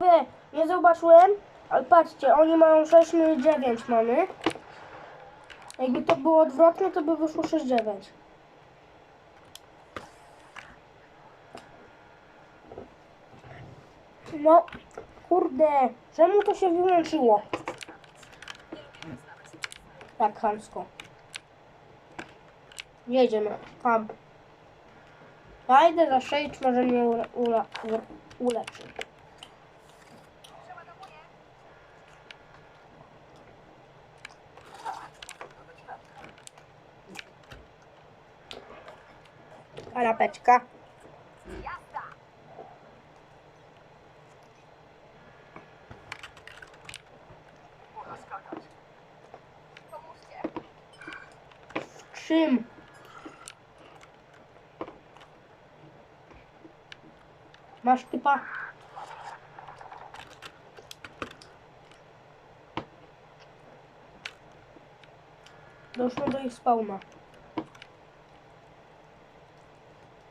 Wy, nie zobaczyłem, ale patrzcie, oni mają 6, my 9 mamy. Jakby to było odwrotnie, to by wyszło 6-9. No, kurde, czemu to się wyłączyło? Tak, chamsko. Jedziemy, tam. Ja idę za sześć, może mnie ule, ule, uleczy. Kanapeczka. Czym? Masz typa? Doszło do ich spawna.